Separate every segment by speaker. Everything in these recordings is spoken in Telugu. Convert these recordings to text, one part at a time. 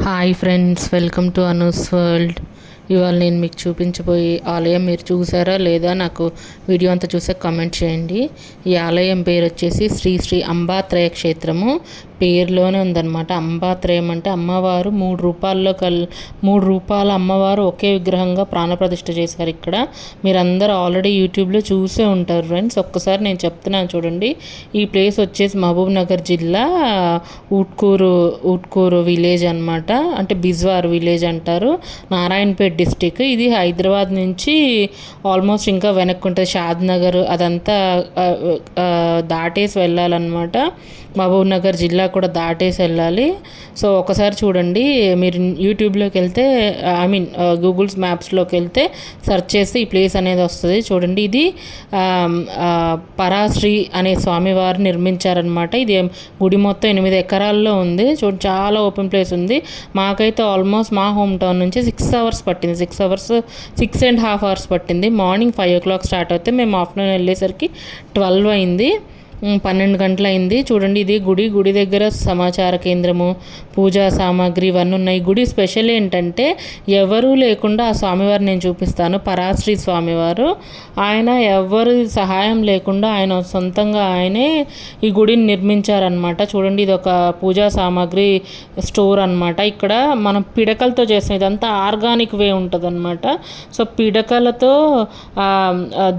Speaker 1: Hi friends welcome to Anu's world ఇవాళ నేను మీకు చూపించబోయే ఆలయం మీరు చూసారా లేదా నాకు వీడియో అంతా చూసే కామెంట్ చేయండి. ఈ ఆలయం పేరు వచ్చేసి శ్రీ శ్రీ అంబాత్రయ క్షేత్రము. పేరులోనే ఉందన్నమాట. అంబాత్రయం అంటే అమ్మవారు మూడు రూపాల్లో కల్ మూడు రూపాల అమ్మవారు ఒకే విగ్రహంగా ప్రాణప్రతిష్ఠ చేశారు ఇక్కడ. మీరందరూ ఆల్రెడీ యూట్యూబ్లో చూసే ఉంటారు ఫ్రెండ్స్ ఒక్కసారి నేను చెప్తున్నాను చూడండి. ఈ ప్లేస్ వచ్చేసి మహబూబ్ నగర్ జిల్లా ఊట్కూరు ఊట్కూరు విలేజ్ అనమాట అంటే బిజ్వార్ విలేజ్ అంటారు. నారాయణపేట్ డిస్టిక్. ఇది హైదరాబాద్ నుంచి ఆల్మోస్ట్ ఇంకా వెనక్కి ఉంటుంది. షాద్ నగర్ అదంతా దాటేసి వెళ్ళాలన్నమాట. మహబూబ్ నగర్ జిల్లా కూడా దాటేసి వెళ్ళాలి. సో ఒకసారి చూడండి. మీరు యూట్యూబ్లోకి వెళ్తే ఐ మీన్ గూగుల్స్ మ్యాప్స్లోకి వెళ్తే సెర్చ్ చేస్తే ఈ ప్లేస్ అనేది వస్తుంది. చూడండి ఇది పరాశ్రీ అనే స్వామివారు నిర్మించారనమాట ఇది గుడి మొత్తం ఎనిమిది ఎకరాల్లో ఉంది. చూడండి చాలా ఓపెన్ ప్లేస్ ఉంది. మాకైతే ఆల్మోస్ట్ మా హోమ్ టౌన్ నుంచి సిక్స్ అవర్స్ పట్టింది. Six hours six and half hours పట్టింది. Morning five o'clock start అవుతే మేము ఆఫ్టర్నూన్ వెళ్ళేసరికి ట్వెల్వ్ అయింది. పన్నెండు గంటలు అయింది చూడండి ఇది గుడి. గుడి దగ్గర సమాచార కేంద్రము పూజా సామాగ్రి ఇవన్నీ ఉన్నాయి. గుడి స్పెషల్ ఏంటంటే ఎవరూ లేకుండా ఆ స్వామివారు నేను చూపిస్తాను. పరాశ్రీ స్వామివారు. ఆయన ఎవరి సహాయం లేకుండా ఆయన సొంతంగా ఆయనే ఈ గుడిని నిర్మించారనమాట చూడండి ఇది ఒక పూజా సామాగ్రి స్టోర్ అన్నమాట. ఇక్కడ మనం పిడకలతో చేసిన ఇదంతా ఆర్గానిక్ వే ఉంటుందన్నమాట. సో పిడకలతో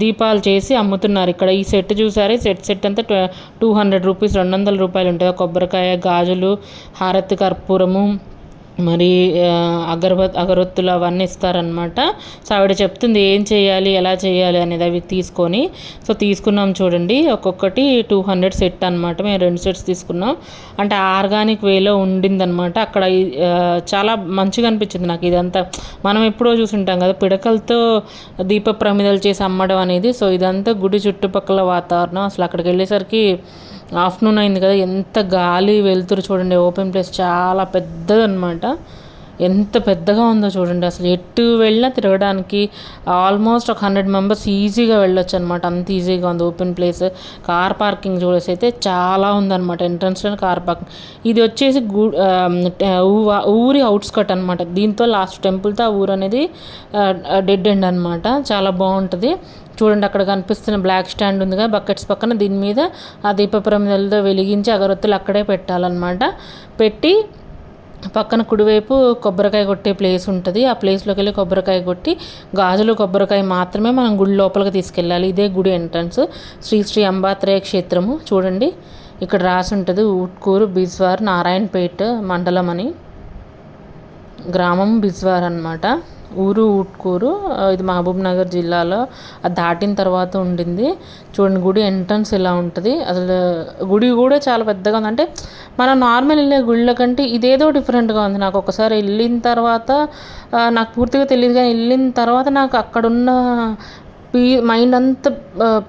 Speaker 1: దీపాలు చేసి అమ్ముతున్నారు. ఇక్కడ ఈ సెట్ చూసారే? సెట్ సెట్ అంతా టూ హండ్రెడ్ రూపీస్ రెండు వందల రూపాయలు ఉంటుంది కొబ్బరికాయ గాజులు హారతి కర్పూరము మరి అగరబత్ అగరొత్తులు అవన్నీ ఇస్తారనమాట సో ఆవిడ చెప్తుంది ఏం చేయాలి ఎలా చేయాలి అనేది అవి తీసుకొని సో తీసుకున్నాం చూడండి. ఒక్కొక్కటి టూ హండ్రెడ్ సెట్ అనమాట మేము రెండు సెట్స్ తీసుకున్నాం. అంటే ఆర్గానిక్ వేలో ఉండిందనమాట అక్కడ చాలా మంచిగా అనిపించింది నాకు ఇదంతా. మనం ఎప్పుడో చూసుంటాం కదా పిడకలతో దీప ప్రమిదలు చేసి అమ్మడం అనేది. సో ఇదంతా గుడి చుట్టుపక్కల వాతావరణం. అసలు అక్కడికి వెళ్ళేసరికి ఆఫ్టర్నూన్ అయింది కదా ఎంత గాలి వెలుతురు చూడండి ఓపెన్ ప్లేస్ చాలా పెద్దదనమాట ఎంత పెద్దగా ఉందో చూడండి. అసలు ఎటు వెళ్ళినా తిరగడానికి ఆల్మోస్ట్ ఒక హండ్రెడ్ మెంబర్స్ ఈజీగా వెళ్ళొచ్చు అనమాట అంత ఈజీగా ఉంది. ఓపెన్ ప్లేస్ కార్ పార్కింగ్ చూడేసి అయితే చాలా ఉందన్నమాట. ఎంట్రన్స్లో కార్ పార్కింగ్ ఇది వచ్చేసి గు ఊరి అవుట్స్కట్ అనమాట దీంతో లాస్ట్ టెంపుల్తో ఆ ఊరు అనేది డెడ్ ఎండ్ అనమాట చాలా బాగుంటుంది. చూడండి అక్కడ కనిపిస్తున్న బ్లాక్ స్టాండ్ ఉందిగా బకెట్స్ పక్కన. దీని మీద ఆ దీప ప్రమిదలతో వెలిగించి అగరొత్తులు అక్కడే పెట్టాలన్నమాట. పెట్టి పక్కన కుడివైపు కొబ్బరికాయ కొట్టే ప్లేస్ ఉంటుంది. ఆ ప్లేస్లోకి వెళ్ళి కొబ్బరికాయ కొట్టి గాజులు కొబ్బరికాయ మాత్రమే మనం గుడి లోపలికి తీసుకెళ్ళాలి. ఇదే గుడి ఎంట్రన్స్. శ్రీ శ్రీ అంబాత్రేయ క్షేత్రము. చూడండి ఇక్కడ రాసి ఉంటుంది ఊట్కూరు బిజ్వార్ నారాయణపేట్ మండలం అని. గ్రామం బిజ్వార్ అనమాట ఊరు ఊట్కూరు ఇది మహబూబ్ నగర్ జిల్లాలో అది దాటిన తర్వాత ఉండింది. చూడండి గుడి ఎంట్రన్స్ ఇలా ఉంటుంది. అసలు గుడి కూడా చాలా పెద్దగా ఉంది. అంటే మనం నార్మల్ వెళ్ళే గుళ్ళ కంటే ఇదేదో డిఫరెంట్గా ఉంది. నాకు ఒకసారి వెళ్ళిన తర్వాత నాకు పూర్తిగా తెలియదు కానీ వెళ్ళిన తర్వాత నాకు అక్కడున్న పీ మైండ్ అంతా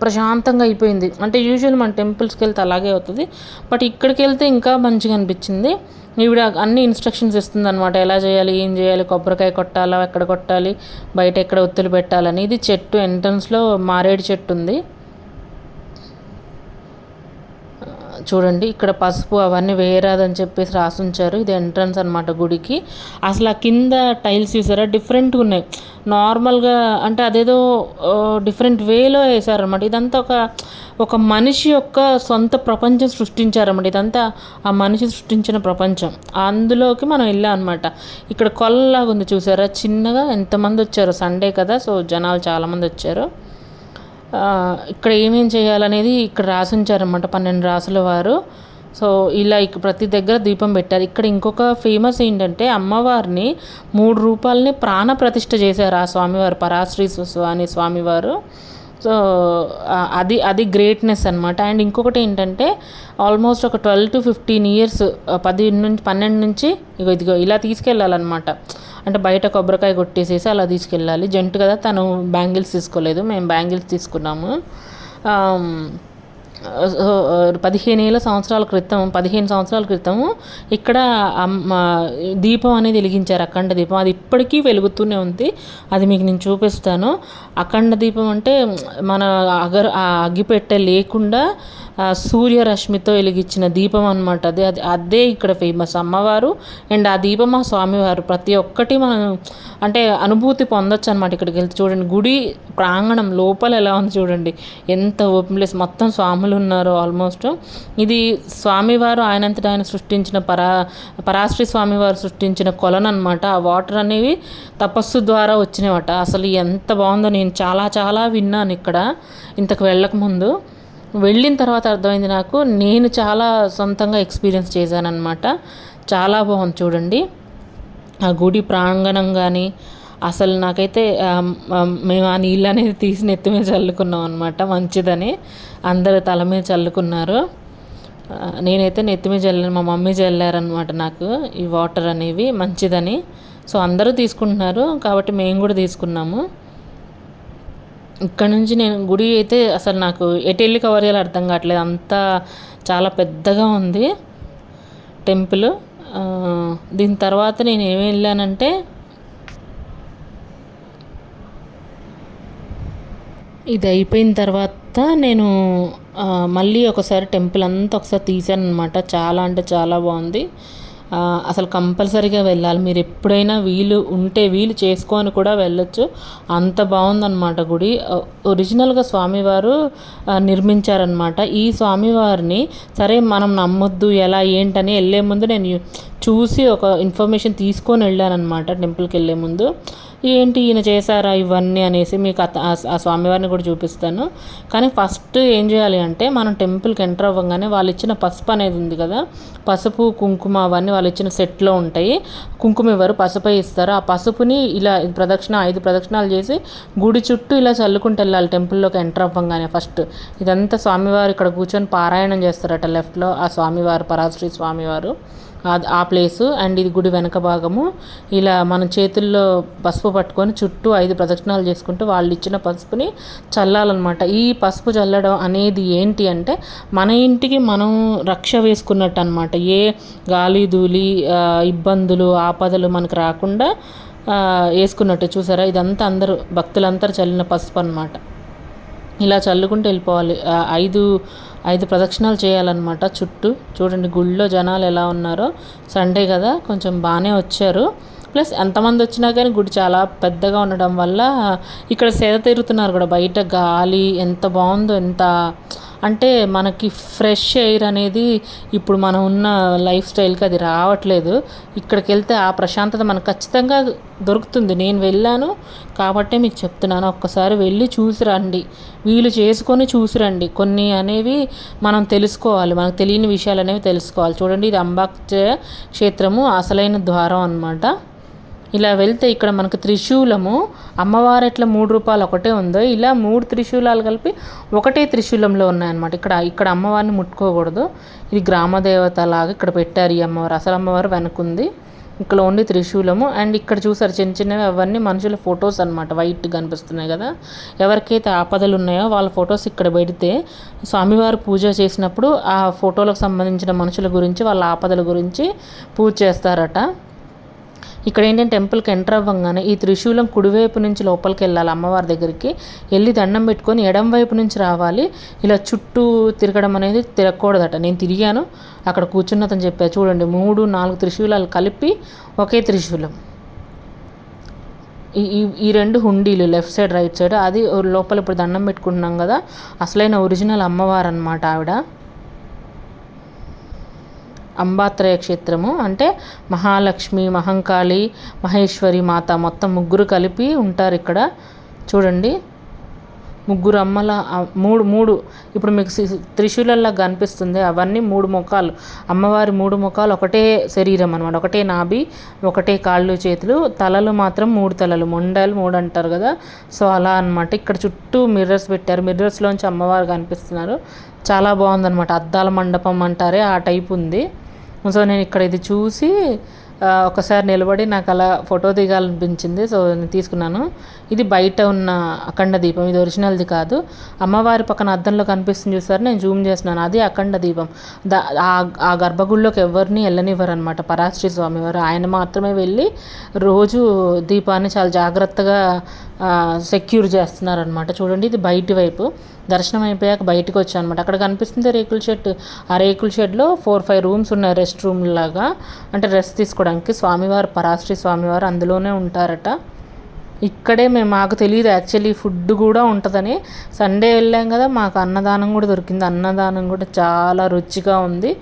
Speaker 1: ప్రశాంతంగా అయిపోయింది. అంటే యూజువల్ మన టెంపుల్స్కి వెళ్తే అలాగే అవుతుంది. బట్ ఇక్కడికి వెళ్తే ఇంకా మంచిగా అనిపించింది. ఈవిడ అన్ని ఇన్స్ట్రక్షన్స్ ఇస్తుంది అనమాట ఎలా చేయాలి ఏం చేయాలి కొబ్బరికాయ కొట్టాలా ఎక్కడ కొట్టాలి బయట ఎక్కడ ఒత్తులు పెట్టాలని. ఇది చెట్టు ఎంట్రన్స్లో మారేడు చెట్టు ఉంది. చూడండి ఇక్కడ పసుపు అవన్నీ వేయరాదని చెప్పేసి రాసుంచారు. ఇది ఎంట్రన్స్ అనమాట గుడికి. అసలు ఆ కింద టైల్స్ చూసారా? డిఫరెంట్గా ఉన్నాయి. నార్మల్గా అంటే అదేదో డిఫరెంట్ వేలో వేసారనమాట ఇదంతా ఒక ఒక మనిషి యొక్క సొంత ప్రపంచం సృష్టించారన్నమాట. ఇదంతా ఆ మనిషి సృష్టించిన ప్రపంచం. అందులోకి మనం వెళ్ళాం అనమాట ఇక్కడ కొల్లలాగా ఉంది చూసారా? చిన్నగా ఎంతమంది వచ్చారు? సండే కదా? సో జనాలు చాలామంది వచ్చారు. ఇక్కడ ఏమేం చేయాలనేది ఇక్కడ రాసి ఉంచారనమాట పన్నెండు రాసుల వారు. సో ఇలా ఇక ప్రతి దగ్గర దీపం పెట్టారు. ఇక్కడ ఇంకొక ఫేమస్ ఏంటంటే అమ్మవారిని మూడు రూపాయలని ప్రాణ ప్రతిష్ఠ చేశారు ఆ స్వామివారు పరాశ్రీ స్వామి స్వామివారు. సో అది అది గ్రేట్నెస్ అనమాట అండ్ ఇంకొకటి ఏంటంటే ఆల్మోస్ట్ ఒక ట్వెల్వ్ టు ఫిఫ్టీన్ ఇయర్స్ పది నుంచి పన్నెండు నుంచి ఇగో ఇదిగో ఇలా తీసుకెళ్ళాలన్నమాట. అంటే బయట కొబ్బరికాయ కొట్టేసేసి అలా తీసుకెళ్ళాలి. జంటు కదా తను బ్యాంగిల్స్ తీసుకోలేదు. మేము బ్యాంగిల్స్ తీసుకున్నాము. పదిహేను ఏళ్ళ సంవత్సరాల క్రితం పదిహేను సంవత్సరాల క్రితం ఇక్కడ దీపం అనేది వెలిగించారు అఖండ దీపం. అది ఇప్పటికీ వెలుగుతూనే ఉంది. అది మీకు నేను చూపిస్తాను. అఖండ దీపం అంటే మన అగరు ఆ అగ్గిపెట్టె లేకుండా సూర్యరశ్మితో వెలిగించిన దీపం అనమాట అదే అది అదే ఇక్కడ ఫేమస్ అమ్మవారు అండ్ ఆ దీపం ఆ స్వామివారు. ప్రతి ఒక్కటి మనం అంటే అనుభూతి పొందొచ్చు అనమాట ఇక్కడికి వెళ్తే. చూడండి గుడి ప్రాంగణం లోపల ఎలా ఉంది చూడండి. ఎంత ఓపెన్ ప్లేస్. మొత్తం స్వాములు ఉన్నారు ఆల్మోస్ట్. ఇది స్వామివారు ఆయనంతటా ఆయన సృష్టించిన పరా పరాశ్రీ స్వామివారు సృష్టించిన కొలను అనమాట ఆ వాటర్ అనేవి తపస్సు ద్వారా వచ్చినవట. అసలు ఎంత బాగుందో నేను చాలా చాలా విన్నాను ఇక్కడ. ఇంతకు వెళ్ళక ముందు వెళ్ళిన తర్వాత అర్థమైంది నాకు. నేను చాలా సొంతంగా ఎక్స్పీరియన్స్ చేశానమాట చాలా బాగుంది చూడండి. ఆ గుడి ప్రాంగణం కానీ అసలు నాకైతే మేము ఆ నీళ్ళు అనేది తీసి నెత్తి మీద చల్లుకున్నాం అనమాట మంచిదని. అందరు తల మీద చల్లుకున్నారు. నేనైతే నెత్తి మీద చల్లాను మా మమ్మీ చల్లారనమాట నాకు ఈ వాటర్ అనేవి. మంచిదని. సో అందరూ తీసుకుంటున్నారు కాబట్టి మేము కూడా తీసుకున్నాము. ఇక్కడ నుంచి నేను గుడి అయితే అసలు నాకు ఎటు వెళ్ళి కవర్ చేయాలో అర్థం కావట్లేదు. అంతా చాలా పెద్దగా ఉంది టెంపుల్. దీని తర్వాత నేను ఏమి వెళ్ళానంటే ఇది అయిపోయిన తర్వాత నేను మళ్ళీ ఒకసారి టెంపుల్ అంతా ఒకసారి తీసాను అనమాట చాలా అంటే చాలా బాగుంది. అసలు కంపల్సరీగా వెళ్ళాలి. మీరు ఎప్పుడైనా వీలు ఉంటే వీలు చేసుకొని కూడా వెళ్ళొచ్చు. అంత బాగుందన్నమాట గుడి. ఒరిజినల్గా స్వామివారు నిర్మించారనమాట ఈ స్వామివారిని సరే మనం నమ్మొద్దు ఎలా ఏంటని వెళ్ళే ముందు నేను చూసి ఒక ఇన్ఫర్మేషన్ తీసుకొని వెళ్ళానమాట టెంపుల్కి వెళ్ళే ముందు. ఏంటి ఈయన చేశారా ఇవన్నీ అనేసి మీకు అత- ఆ- స్వామివారిని కూడా చూపిస్తాను. కానీ ఫస్ట్ ఏం చేయాలి అంటే మనం టెంపుల్కి ఎంటర్ అవ్వగానే వాళ్ళు ఇచ్చిన పసుపు అనేది ఉంది కదా పసుపు కుంకుమ అవన్నీ వాళ్ళు ఇచ్చిన సెట్లో ఉంటాయి. కుంకుమ ఇవ్వరు పసుపై ఇస్తారు. ఆ పసుపుని ఇలా ప్రదక్షిణ ఐదు ప్రదక్షిణాలు చేసి గుడి చుట్టూ ఇలా చల్లుకుంటూ వెళ్ళాలి టెంపుల్లోకి ఎంటర్ అవ్వగానే ఫస్ట్ ఇదంతా స్వామివారు ఇక్కడ కూర్చొని పారాయణం చేస్తారట లెఫ్ట్లో ఆ స్వామివారు పరాశ్రీ స్వామివారు. ఆ- ప్లేసు అండ్ ఇది గుడి వెనక భాగము. ఇలా మన చేతుల్లో పసుపు పట్టుకొని చుట్టూ ఐదు ప్రదక్షిణాలు చేసుకుంటూ వాళ్ళు ఇచ్చిన పసుపుని చల్లాలన్నమాట. ఈ పసుపు చల్లడం అనేది ఏంటి అంటే మన ఇంటికి మనం రక్ష వేసుకున్నట్టు అనమాట ఏ గాలి ధూళి ఇబ్బందులు ఆపదలు మనకు రాకుండా వేసుకున్నట్టు చూసారా? ఇదంతా అందరూ భక్తులందరూ చల్లిన పసుపు అనమాట ఇలా చల్లుకుంటూ వెళ్ళిపోవాలి. ఐదు ఐదు ప్రదక్షిణాలు చేయాలన్నమాట చుట్టూ. చూడండి గుళ్ళో జనాలు ఎలా ఉన్నారో. సండే కదా కొంచెం బాగానే వచ్చారు. ప్లస్ ఎంతమంది వచ్చినా కానీ గుడి చాలా పెద్దగా ఉండడం వల్ల ఇక్కడ సేద తీరుతున్నారు కూడా. బయట గాలి ఎంత బాగుందో ఎంత అంటే మనకి ఫ్రెష్ ఎయిర్ అనేది ఇప్పుడు మనం ఉన్న లైఫ్ స్టైల్కి అది రావట్లేదు. ఇక్కడికి వెళ్తే ఆ ప్రశాంతత మనకు ఖచ్చితంగా దొరుకుతుంది. నేను వెళ్ళాను కాబట్టే మీకు చెప్తున్నాను. ఒక్కసారి వెళ్ళి చూసి రండి. వీలు చేసుకొని చూసి రండి. కొన్ని అనేవి మనం తెలుసుకోవాలి. మనకు తెలియని విషయాలు అనేవి తెలుసుకోవాలి. చూడండి ఇది అంబాక్ క్షేత్రము అసలైన ద్వారం అన్నమాట. ఇలా వెళ్తే ఇక్కడ మనకు త్రిశూలము అమ్మవారు ఎట్లా మూడు రూపాయలు ఒకటే ఉందో ఇలా మూడు త్రిశూలాలు కలిపి ఒకటే త్రిశూలంలో ఉన్నాయన్నమాట. ఇక్కడ ఇక్కడ అమ్మవారిని ముట్టుకోకూడదు. ఇది గ్రామదేవత లాగా ఇక్కడ పెట్టారు ఈ అమ్మవారు. అసలు అమ్మవారు వెనకుంది. ఇక్కడ ఓన్లీ త్రిశూలము. అండ్ ఇక్కడ చూసారు చిన్న చిన్నవి అవన్నీ మనుషుల ఫొటోస్ అనమాట వైట్ కనిపిస్తున్నాయి కదా. ఎవరికైతే ఆపదలు ఉన్నాయో వాళ్ళ ఫొటోస్ ఇక్కడ పెడితే స్వామివారు పూజ చేసినప్పుడు ఆ ఫోటోలకు సంబంధించిన మనుషుల గురించి వాళ్ళ ఆపదల గురించి పూజ చేస్తారట. ఇక్కడ ఏంటంటే టెంపుల్కి ఎంటర్ అవ్వగానే ఈ త్రిశూలం కుడివైపు నుంచి లోపలికి వెళ్ళాలి అమ్మవారి దగ్గరికి. వెళ్ళి దండం పెట్టుకొని ఎడం వైపు నుంచి రావాలి. ఇలా చుట్టూ తిరగడం అనేది తిరగకూడదట. నేను తిరిగాను. అక్కడ కూర్చున్నతని చెప్పా. చూడండి మూడు నాలుగు త్రిశూలాలు కలిపి ఒకే త్రిశూలం. ఈ ఈ- ఈ రెండు హుండీలు లెఫ్ట్ సైడ్ రైట్ సైడ్ అది లోపల ఇప్పుడు దండం పెట్టుకుంటున్నాం కదా. అసలైన ఒరిజినల్ అమ్మవారు అనమాట ఆవిడ. అంబాత్రయ క్షేత్రము అంటే మహాలక్ష్మి మహంకాళి మహేశ్వరి మాత మొత్తం ముగ్గురు కలిపి ఉంటారు ఇక్కడ. చూడండి. ముగ్గురు అమ్మల మూడు మూడు. ఇప్పుడు మీకు త్రిశూలల్లా కనిపిస్తుంది. అవన్నీ మూడు ముఖాలు. అమ్మవారి మూడు ముఖాలు ఒకటే శరీరం అనమాట ఒకటే నాభి ఒకటే కాళ్ళు చేతులు. తలలు మాత్రం మూడు తలలు. మొండలు మూడు అంటారు కదా. సో అలా అన్నమాట. ఇక్కడ చుట్టూ మిర్రర్స్ పెట్టారు. మిర్రర్స్లోంచి అమ్మవారు కనిపిస్తున్నారు. చాలా బాగుందన్నమాట. అద్దాల మండపం అంటారే ఆ టైప్ ఉంది. సో నేను ఇక్కడ ఇది చూసి ఒకసారి నిలబడి నాకు అలా ఫోటో దిగాలనిపించింది. సో నేను తీసుకున్నాను. ఇది బయట ఉన్న అఖండ దీపం. ఇది ఒరిజినల్ది కాదు. అమ్మవారి పక్కన అద్దంలో కనిపిస్తుంది చూసారు? నేను జూమ్ చేస్తున్నాను. అది అఖండ దీపం. దా ఆ- ఆ గర్భగుడిలోకి ఎవరిని వెళ్ళనివ్వరు అనమాట పరాశ్రీ స్వామివారు. ఆయన మాత్రమే వెళ్ళి రోజు దీపాన్ని చాలా జాగ్రత్తగా సెక్యూర్ చేస్తున్నారనమాట చూడండి ఇది బయటి వైపు. దర్శనం అయిపోయాక బయటకు వచ్చాను అనమాట అక్కడ కనిపిస్తుంది రేకుల షెడ్. ఆ రేకుల షెడ్లో ఫోర్ ఫైవ్ రూమ్స్ ఉన్నాయి రెస్ట్ రూమ్ లాగా. అంటే రెస్ట్ తీసుకోవడానికి స్వామివారు పరాశ్రీ స్వామివారు అందులోనే ఉంటారట. ఇక్కడే మేము మాకు తెలియదు యాక్చువల్లీ ఫుడ్ కూడా ఉంటుందని. సండే వెళ్ళాం కదా మాకు అన్నదానం కూడా దొరికింది. అన్నదానం కూడా చాలా రుచిగా ఉంది.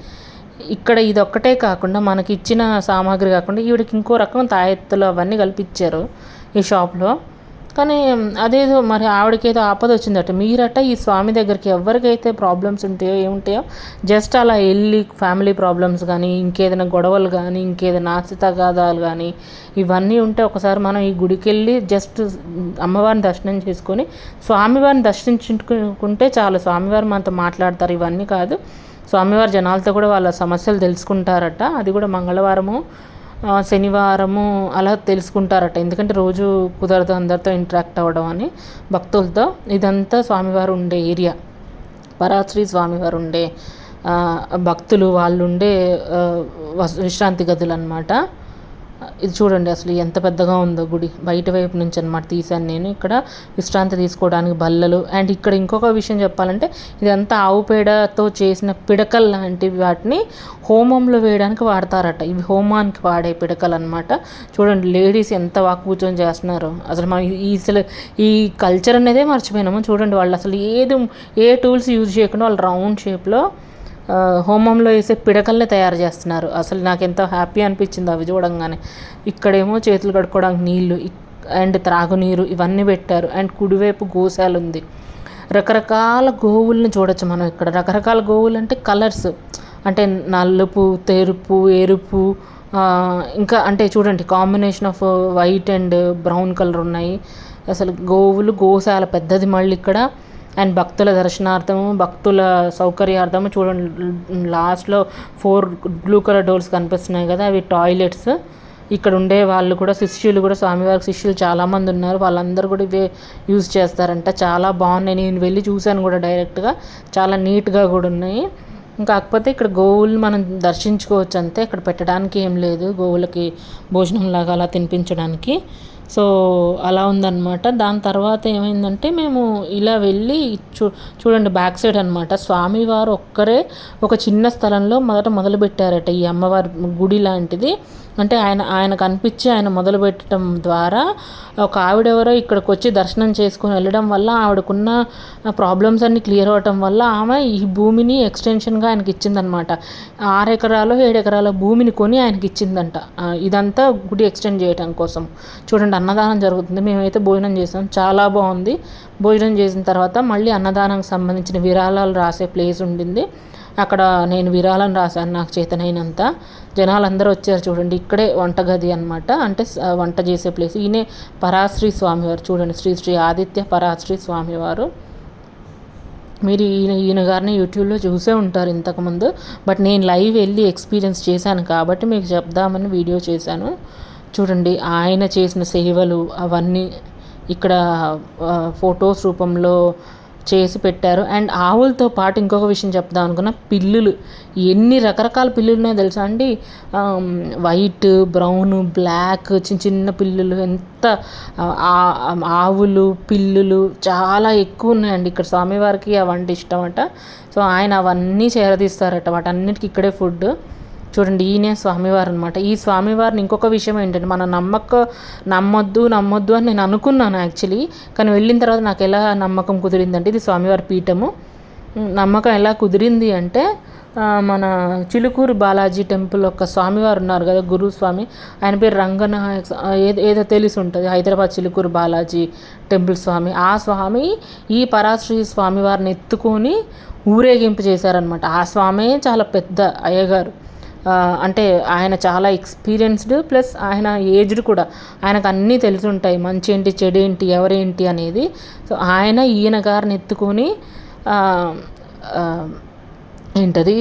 Speaker 1: ఇక్కడ ఇదొక్కటే కాకుండా మనకి ఇచ్చిన సామాగ్రి కాకుండా ఈవిడికి ఇంకో రకం తాయెత్తులు అవన్నీ కల్పించారు ఈ షాప్లో. కానీ అదేదో మరి ఆవిడకి ఏదో ఆపద వచ్చిందట మీరట ఈ స్వామి దగ్గరికి ఎవరికైతే ప్రాబ్లమ్స్ ఉంటాయో ఏముంటాయో జస్ట్ అలా వెళ్ళి ఫ్యామిలీ ప్రాబ్లమ్స్ కానీ ఇంకేదైనా గొడవలు కానీ ఇంకేదైనా ఆస్తి తగాదాలు కానీ ఇవన్నీ ఉంటే ఒకసారి మనం ఈ గుడికి వెళ్ళి జస్ట్ అమ్మవారిని దర్శనం చేసుకొని స్వామివారిని దర్శించుకుంటే చాలు. స్వామివారు మనతో మాట్లాడతారు. ఇవన్నీ కాదు. స్వామివారి జనాలతో కూడా వాళ్ళ సమస్యలు తెలుసుకుంటారట. అది కూడా మంగళవారము. శనివారము అలా తెలుసుకుంటారట. ఎందుకంటే రోజు కుదరదు అందరితో ఇంటరాక్ట్ అవ్వడం అని భక్తులతో. ఇదంతా స్వామివారు ఉండే ఏరియా. పరాశ్రీ స్వామివారు ఉండే భక్తులు వాళ్ళు ఉండే విశ్రాంతి గదులు అనమాట ఇది చూడండి అసలు ఎంత పెద్దగా ఉందో గుడి. బయట వైపు నుంచి అనమాట తీశాను నేను. ఇక్కడ విశ్రాంతి తీసుకోవడానికి బల్లలు. అండ్ ఇక్కడ ఇంకొక విషయం చెప్పాలంటే ఇదంతా ఆవు పేడతో చేసిన పిడకలు లాంటివి వాటిని హోమంలో వేయడానికి వాడతారట. ఇవి హోమానికి వాడే పిడకలు అనమాట చూడండి లేడీస్ ఎంత వాక్ కూర్చొని చేస్తున్నారు. అసలు మనం ఈ అసలు ఈ కల్చర్ అనేదే మర్చిపోయినాము. చూడండి వాళ్ళు అసలు ఏది ఏ టూల్స్ యూజ్ చేయకుండా వాళ్ళు రౌండ్ షేప్లో హోమంలో వేసే పిడకల్ని తయారు చేస్తున్నారు. అసలు నాకు ఎంతో హ్యాపీ అనిపించింది అవి చూడంగానే. ఇక్కడేమో చేతులు కడుక్కోవడానికి నీళ్ళు అండ్ త్రాగునీరు ఇవన్నీ పెట్టారు. అండ్ కుడివైపు గోశాల ఉంది రకరకాల గోవుల్ని చూడొచ్చు మనం ఇక్కడ. రకరకాల గోవులు అంటే కలర్స్. అంటే నలుపు తెరుపు ఎరుపు ఇంకా అంటే చూడండి combination of white and brown colour ఉన్నాయి. అసలు గోవులు గోశాల పెద్దది మళ్ళీ ఇక్కడ. అండ్ భక్తుల దర్శనార్థము భక్తుల సౌకర్యార్థము చూడండి లాస్ట్లో ఫోర్ బ్లూ కలర్ డోర్స్ కనిపిస్తున్నాయి కదా అవి టాయిలెట్స్. ఇక్కడ ఉండే వాళ్ళు కూడా శిష్యులు కూడా స్వామివారి శిష్యులు చాలామంది ఉన్నారు. వాళ్ళందరూ కూడా ఇవే యూజ్ చేస్తారంట. చాలా బాగున్నాయి. నేను వెళ్ళి చూశాను కూడా డైరెక్ట్గా. చాలా నీట్గా కూడా ఉన్నాయి. కాకపోతే ఇక్కడ గోవులు మనం దర్శించుకోవచ్చు అంతే. ఇక్కడ పెట్టడానికి ఏం లేదు. గోవులకి భోజనం లాగా అలా తినిపించడానికి. సో అలా ఉందన్నమాట. దాని తర్వాత ఏమైందంటే మేము ఇలా వెళ్ళి చూ చూడండి బ్యాక్ సైడ్ అనమాట స్వామివారు ఒక్కరే ఒక చిన్న స్థలంలో మొదట మొదలుపెట్టారట ఈ అమ్మవారి గుడి లాంటిది. అంటే ఆయన ఆయన కనిపించి ఆయన మొదలుపెట్టడం ద్వారా ఒక ఆవిడెవరో ఇక్కడికి వచ్చి దర్శనం చేసుకుని వెళ్ళడం వల్ల ఆవిడకున్న ప్రాబ్లమ్స్ అన్నీ క్లియర్ అవ్వటం వల్ల ఆమె ఈ భూమిని ఎక్స్టెన్షన్గా ఆయనకి ఇచ్చిందనమాట ఆరు ఎకరాలు ఏడు ఎకరాల భూమిని కొని ఆయనకి ఇచ్చిందంట. ఇదంతా గుడి ఎక్స్టెండ్ చేయడం కోసం. చూడండి అన్నదానం జరుగుతుంది. మేమైతే భోజనం చేసాం. చాలా బాగుంది. భోజనం చేసిన తర్వాత మళ్ళీ అన్నదానానికి సంబంధించిన విరాళాలు రాసే ప్లేస్ ఉండింది. అక్కడ నేను విరాళం రాశాను నాకు చేతనైనంత. జనాలు అందరూ వచ్చారు చూడండి. ఇక్కడే వంటగది అనమాట అంటే వంట చేసే ప్లేస్. ఈయనే పరాశ్రీ స్వామివారు చూడండి. శ్రీ శ్రీ ఆదిత్య పరాశ్రీ స్వామివారు. మీరు ఈయన ఈయన గారిని యూట్యూబ్లో చూసే ఉంటారు ఇంతకుముందు. బట్ నేను లైవ్ వెళ్ళి ఎక్స్పీరియన్స్ చేశాను కాబట్టి మీకు చెప్దామని వీడియో చేశాను. చూడండి ఆయన చేసిన సేవలు అవన్నీ ఇక్కడ ఫొటోస్ రూపంలో చేసి పెట్టారు. అండ్ ఆవులతో పాటు ఇంకొక విషయం చెప్దాం అనుకున్న పిల్లులు. ఎన్ని రకరకాల పిల్లులు ఉన్నాయో తెలుసా అండి? వైట్ బ్రౌన్ బ్లాక్ చిన్న చిన్న పిల్లులు. ఎంత ఆవులు పిల్లులు చాలా ఎక్కువ ఉన్నాయండి. ఇక్కడ స్వామివారికి అవంటే ఇష్టం అట సో ఆయన అవన్నీ చేరదీస్తారట వాటన్నిటికీ ఇక్కడే ఫుడ్ చూడండి ఈయనే స్వామివారు అనమాట ఈ స్వామివారిని ఇంకొక విషయం ఏంటంటే మన నమ్మక నమ్మొద్దు నమ్మొద్దు అని నేను అనుకున్నాను యాక్చువల్లీ కానీ వెళ్ళిన తర్వాత నాకు ఎలా నమ్మకం కుదిరిందంటే ఇది స్వామివారి పీఠము. నమ్మకం ఎలా కుదిరింది అంటే మన చిలుకూరు బాలాజీ టెంపుల్ ఒక స్వామివారు ఉన్నారు కదా గురుస్వామి ఆయన పేరు రంగన ఏదో తెలిసి ఉంటుంది హైదరాబాద్ చిలుకూరు బాలాజీ టెంపుల్ స్వామి. ఆ స్వామి ఈ పరాశ్రీ స్వామివారిని ఎత్తుకొని ఊరేగింపు చేశారనమాట ఆ స్వామే చాలా పెద్ద అయ్యగారు. అంటే ఆయన చాలా ఎక్స్పీరియన్స్డ్ ప్లస్ ఆయన ఏజ్డ్ కూడా. ఆయనకు అన్నీ తెలిసి ఉంటాయి మంచి ఏంటి చెడు ఏంటి ఎవరేంటి అనేది. సో ఆయన ఈయన గారిని ఎత్తుకొని ఏంటది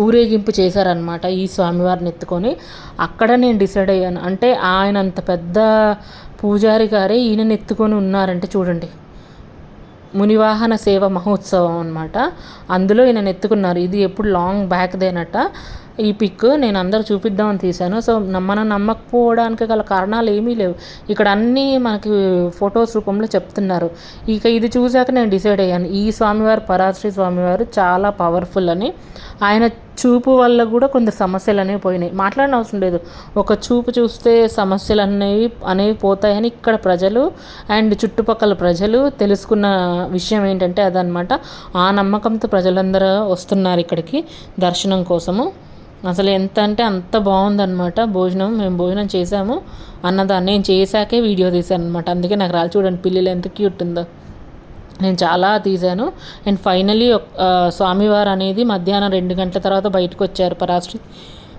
Speaker 1: ఊరేగింపు చేశారనమాట ఈ స్వామివారిని ఎత్తుకొని. అక్కడ నేను డిసైడ్ అయ్యాను. అంటే ఆయన అంత పెద్ద పూజారి గారే ఈయనని ఎత్తుకొని ఉన్నారంటే చూడండి. మునివాహన సేవ మహోత్సవం అనమాట అందులో ఈయన ఎత్తుకున్నారు ఇది ఎప్పుడు లాంగ్ బ్యాక్దేనట ఈ పిక్ నేను అందరు చూపిద్దామని తీశాను. సో మనం నమ్మకపోవడానికి గల కారణాలు ఏమీ లేవు. ఇక్కడ అన్నీ మనకి ఫొటోస్ రూపంలో చెప్తున్నారు. ఇక ఇది చూశాక నేను డిసైడ్ అయ్యాను. ఈ స్వామివారు పరాశ్రీ స్వామివారు చాలా పవర్ఫుల్ అని. ఆయన చూపు వల్ల కూడా కొంత సమస్యలు అనేవి పోయినాయి. మాట్లాడిన అవసరం లేదు. ఒక చూపు చూస్తే సమస్యలు అనేవి అనేవి పోతాయని ఇక్కడ ప్రజలు అండ్ చుట్టుపక్కల ప్రజలు తెలుసుకున్న విషయం ఏంటంటే అదనమాట ఆ నమ్మకంతో ప్రజలందరూ వస్తున్నారు ఇక్కడికి దర్శనం కోసము. అసలు ఎంత అంటే అంత బాగుందన్నమాట. భోజనం మేము భోజనం చేసాము. అన్నదాన్ని నేను చేశాకే వీడియో తీశాను అనమాట అందుకే నాకు రాలి చూడండి పిల్లలు ఎంత క్యూట్ ఉందో. నేను చాలా తీశాను. అండ్ ఫైనలీ స్వామివారు అనేది మధ్యాహ్నం రెండు గంటల తర్వాత బయటకు వచ్చారు పరాశ్రీ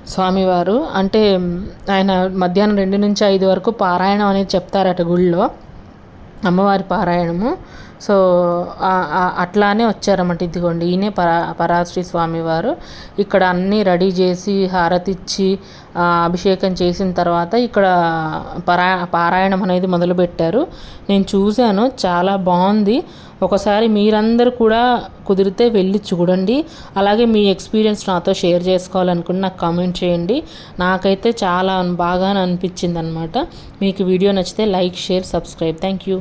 Speaker 1: స్వామివారు. అంటే ఆయన మధ్యాహ్నం రెండు నుంచి ఐదు వరకు పారాయణం అనేది చెప్తారట గుళ్ళో. అమ్మవారి పారాయణము. సో అట్లానే వచ్చారన్నమాట ఇదిగోండి. ఈయనే పరా పరాశ్రీ స్వామివారు ఇక్కడ అన్నీ రెడీ చేసి హారతిచ్చి అభిషేకం చేసిన తర్వాత ఇక్కడ పరా పారాయణం అనేది మొదలుపెట్టారు. నేను చూశాను చాలా బాగుంది. ఒకసారి మీరందరూ కూడా కుదిరితే వెళ్ళి చూడండి. అలాగే మీ ఎక్స్పీరియన్స్ నాతో షేర్ చేసుకోవాలనుకుని నాకు కామెంట్ చేయండి. నాకైతే చాలా బాగా అనిపించింది అనమాట మీకు వీడియో నచ్చితే like share subscribe. Thank you.